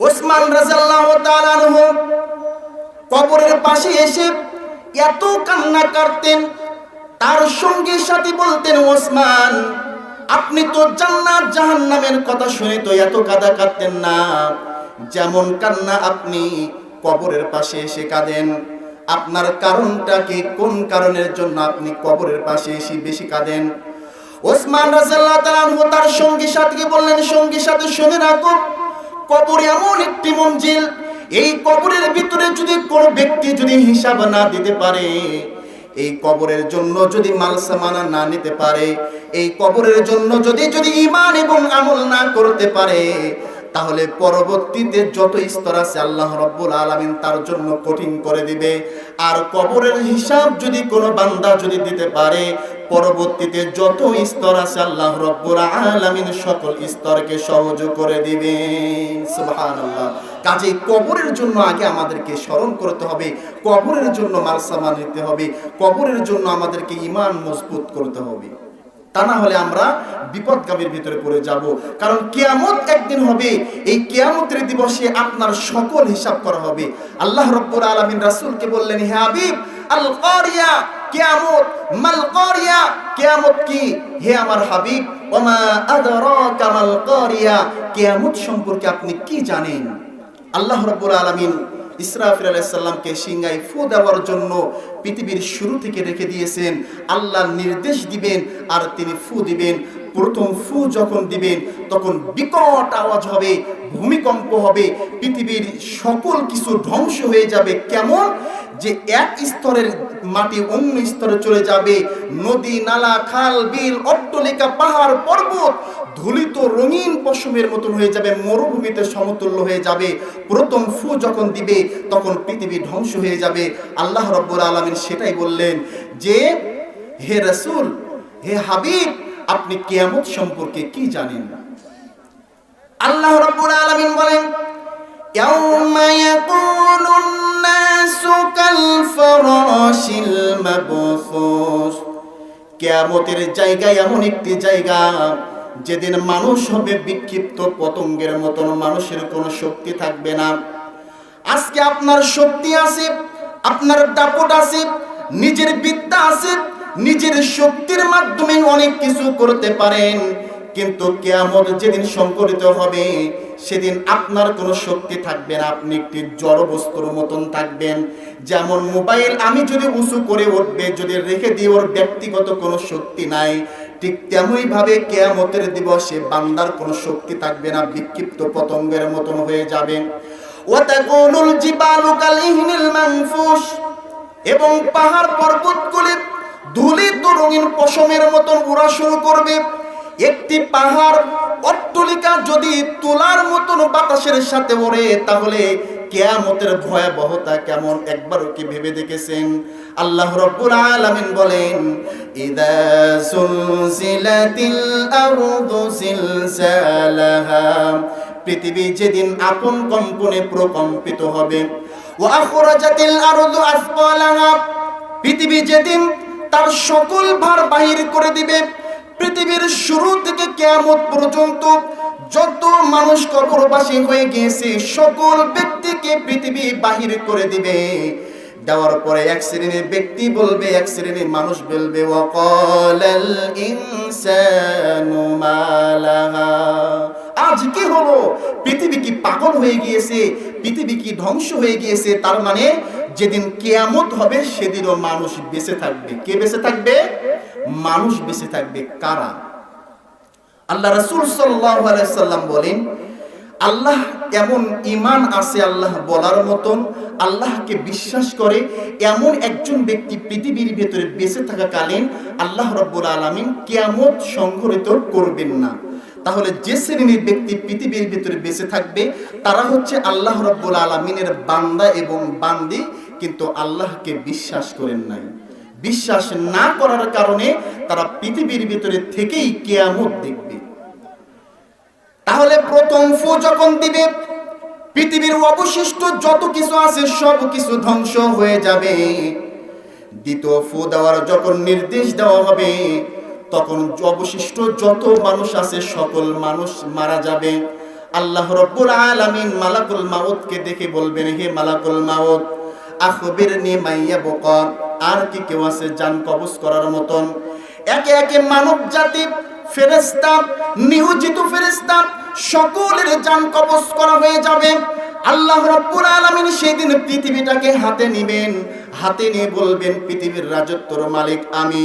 ওসমান রাজাল্লাহ তাআলাহু কবরের পাশে এসে এত কান্না করতেন, তার সঙ্গে সাথে বলতেন, ওসমান, আপনি তো জান্নাত জাহান্নামের কথা শুনে তো এত কাদা কাঁদতেন না। যেমন কান্না আপনি কবরের পাশে এসে কাঁদেন, আপনার কারণটা কি, কোন কারণের জন্য আপনি কবরের পাশে এসে বেশি কাঁদেন? ওসমান রাজাল্লাহ তাআলা তার সঙ্গী সাথীকে বললেন, সঙ্গী সাথে, শুনে রাখো কবর এমন একটি মঞ্জিল। এই কবরের ভিতরে যদি কোনো ব্যক্তি যদি হিসাব না দিতে পারে, এই কবরের জন্য যদি মাল সামানা না নিতে পারে, এই কবরের জন্য যদি যদি ইমান এবং আমল না করতে পারে, তাহলে পরবর্তীতে যত স্তর আছে আল্লাহ রব্বুল আলামিন তার জন্য কঠিন করে দিবে। আর কবরের হিসাব যদি কোনো বান্দা যদি দিতে পারে পরবর্তীতে যত স্তর আছে আল্লাহ রব্বুল আলামিন সকল স্তরকে সহজ করে দিবে। সুবহানাল্লাহ। কাজে কবরের জন্য আগে আমাদেরকে স্মরণ করতে হবে, কবরের জন্য মালসামা নিতে হবে, কবরের জন্য আমাদেরকে ইমান মজবুত করতে হবে। তা না হলে আমরা বিপদগামীর ভিতরে পড়ে যাব। কারণ কেয়ামত একদিন হবে, এই কেয়ামতের দিবসে আপনার সকল হিসাব করা হবে। আল্লাহ রব্বুল আলামিন রাসূলকে বললেন, হে হাবিব আপনি কি জানেন? আল্লাহ রাব্বুল আলামিন ইসরাফিল আলাইসাল্লামকে সিংহায় ফু দেওয়ার জন্য পৃথিবীর শুরু থেকে রেখে দিয়েছেন। আল্লাহ নির্দেশ দিবেন আর তিনি ফু দিবেন। প্রথম ফু যখন দিবেন, তখন বিকট আওয়াজ হবে, ভূমিকম্প হবে, পৃথিবীর সকল কিছু ধ্বংস হয়ে যাবে। কেমন? যে এক স্তরের মাটি অন্য স্তরে চলে যাবে নদী নালা খাল বিল অট্টলিকা পাহাড় পর্বত ধুলিত রঙিন পশমের মতন হয়ে যাবে মরুভূমিতে সমতুল্য হয়ে যাবে প্রথম ফু যখন দিবে তখন পৃথিবী ধ্বংস হয়ে যাবে আল্লাহ রব্বুল আলমিন সেটাই বললেন যে হে রসুল হে হাবিব আপনি কেয়ামত সম্পর্কে কি জানেন আল্লাহ রব্বুল আলমিন বলেন يوم يكون الناس كالفراش المبثوث কেয়ামতের জায়গায় এমন একটি জায়গা, যেদিন মানুষ হবে বিক্ষিপ্ত পতঙ্গের মতন, মানুষের কোনো শক্তি থাকবে না। আজকে আপনার শক্তি আছে, আপনার দাপট আছে, নিজের বিদ্যা আছে, নিজের শক্তির মাধ্যমে অনেক কিছু করতে পারেন। কিন্তু কেয়ামত যেদিন সংকলিত হবে, সেদিন আপনার কোনো শক্তি থাকবে না। আপনি একটি জড় বস্তুর মতন থাকবেন। যেমন মোবাইল, আমি যদি উঁচু করে উঠবে, যদি রেখে দিই ওর ব্যক্তিগত কোনো শক্তি নাই, ঠিক তেমনই ভাবে কেয়ামতের দিবসে বান্দার কোনো শক্তি থাকবে না, বিক্ষিপ্ত পতঙ্গের মতন হয়ে যাবে। ওয়াতাকুনুল জিবালু কালিহিনিল মানফুস, এবং পাহাড় পর্বতগুলি ধুলিত রঙিন পশমের মতন উড়া শুরু করবে। একটি পাহাড়, অট্টলিকা যদি তোলার মতন বাতাসের সাথে ওড়ে, তাহলে কেয়ামতের ভয়াবহতা কেমন একবারও কি ভেবে দেখেছেন? আল্লাহ রব্বুল আলামিন বলেন, ইদা সুলসিলাতিল আরদু সিলসালাহা। পৃথিবী যেদিন আপন কম্পনে প্রকম্পিত হবে, ওয়া আখরাজাতিল আরদু আসফালাহা। পৃথিবী যেদিন তার সকল ভার বাহির করে দিবে পৃথিবীর শুরু থেকে কেয়ামত পর্যন্ত যত মানুষ কবরবাসী হয়ে গিয়েছে, সকল ব্যক্তিকে পৃথিবী বাহির করে দিবে। দেওয়ার পরে এক শ্রেণির ব্যক্তি বলবে, এক শ্রেণির মানুষ বলবে আজ কি হলো? পৃথিবী কি পাগল হয়ে গিয়েছে? পৃথিবী কি ধ্বংস হয়ে গিয়েছে? তার মানে যেদিন কেয়ামত হবে, সেদিনও মানুষ বেঁচে থাকবে। কে বেঁচে থাকবে? মানুষ বেঁচে থাকবে কারা? আল্লাহ রসুল সাল্লাম বলেন, আল্লাহ এমন ইমান আছে আল্লাহ বলার মতন, আল্লাহকে বিশ্বাস করে এমন একজন ব্যক্তি পৃথিবীর ভেতরে বেঁচে থাকাকালীন আল্লাহ রব্বুল আলমিন কেয়ামত সংঘটিত করবেন না। তাহলে যে শ্রেণির ব্যক্তি পৃথিবীর ভিতরে বেঁচে থাকবে, তারা হচ্ছে আল্লাহ রব্বুল আলমিনের বান্দা এবং বান্দি, কিন্তু আল্লাহকে বিশ্বাস করেন নাই। বিশ্বাস না করার কারণে তারা পৃথিবীর ভিতরে থেকেই কেয়ামত দেখবে। তাহলে প্রথম ফু যখন দিবে, পৃথিবীর অবশিষ্ট যত কিছু আছে সব কিছু ধ্বংস হয়ে যাবে। দ্বিতীয় ফু দেওয়ার যখন নির্দেশ দেওয়া হবে, তখন অবশিষ্ট যত মানুষ আছে সকল মানুষ মারা যাবে। আল্লাহ রব্বুল আলামিন মালাকুল মাউতকে দেখে বলবেন, হে মালাকুল মাউত, আখবিরনি মাইয়া বকা আর কি কেউ আছে যান কবজ করার মতন? একে একে মানব জাতি ফেরেস্তা নিয়োজিত ফেরেস্তা সকলের যান কবজ করা হয়ে যাবে। আল্লাহ রব্বুল আলামিন সেদিন পৃথিবীটাকে হাতে নিবেন। হাতে নিয়ে বলবেন, পৃথিবীর রাজত্বর মালিক আমি।